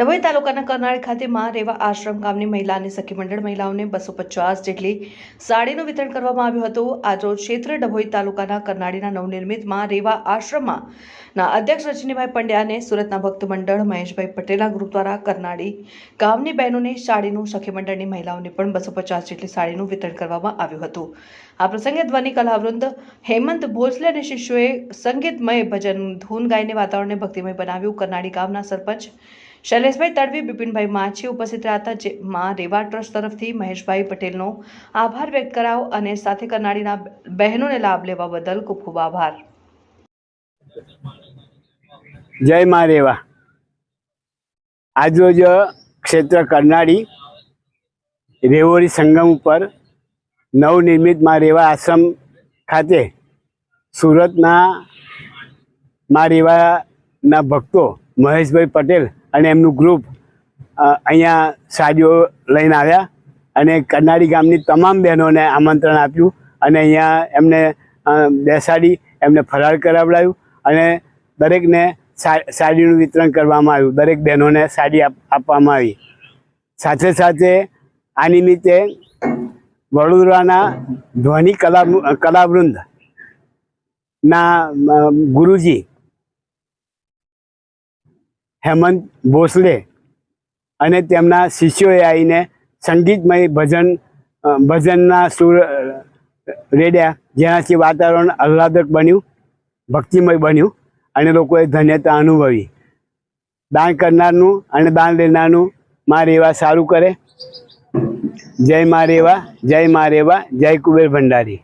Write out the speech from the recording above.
ડભોઈ તાલુકાના કરનાળી ખાતે માં રેવા આશ્રમ ગામની મહિલા અને સખી મંડળ મહિલાઓને બસો પચાસ જેટલી સાડીનું વિતરણ કરવામાં આવ્યું હતું. આજરોજ ક્ષેત્ર ડભોઈ તાલુકાના કરનાળીના નવનિર્મિતમાં રેવા આશ્રમમાં અધ્યક્ષ રજનીભાઈ પંડ્યા અને સુરતના ભક્ત મંડળ મહેશભાઈ પટેલના ગ્રુપ દ્વારા કરનાળી ગામની બહેનોને સાડીનું, સખી મંડળની મહિલાઓને પણ બસો પચાસ જેટલી સાડીનું વિતરણ કરવામાં આવ્યું હતું. આ પ્રસંગે ધ્વનિ, કલાવૃંદ, હેમંત ભોસલે અને શિષ્યોએ સંગીતમય ભજન, ધૂન ગાઈને વાતાવરણને ભક્તિમય બનાવ્યું. કરનાળી ગામના સરપંચ શૈલેષભાઈ તડવી, બિપિનભાઈ માછી ઉપસ્થિત રહ્યા હતા જે માં રેવા ટ્રસ્ટ તરફથી મહેશભાઈ પટેલનો આભાર વ્યક્ત કરાવ અને સાથે કરનાળીના બહેનોને લાભ લેવા બદલ ખૂબ ખૂબ આભાર. જય મા રેવા. આજરોજ ક્ષેત્ર કરનાળી રેવોરી સંગમ ઉપર નવનિર્મિત મા રેવા આશ્રમ ખાતે સુરતના મા રેવાના ભક્તો મહેશભાઈ પટેલ અને એમનું ગ્રુપ અહીંયા સાડીઓ લઈને આવ્યા અને કરનાળી ગામની તમામ બહેનોને આમંત્રણ આપ્યું અને અહીંયા એમને બેસાડી, એમને ફરાર કરાવડાવ્યું અને દરેકને સાડીનું વિતરણ કરવામાં આવ્યું. દરેક બહેનોને સાડી આપ- આપવામાં આવી. સાથે સાથે આ નિમિત્તે વડોદરાના ધ્વનિ કલા કલાવૃંદ ના ગુરુજી હેમંત ભોસલે અને તેમના શિષ્યોએ આવીને સંગીતમય ભજન ભજનના સુર રેડ્યા. જેનાથી વાતાવરણ આહ્લાદક બન્યું, ભક્તિમય બન્યું અને લોકોએ ધન્યતા અનુભવી. દાન કરનારનું અને દાન લેનારનું મા રેવા સારું કરે. જય મા રેવા, જય મા રેવા, જય કુબેર ભંડારી.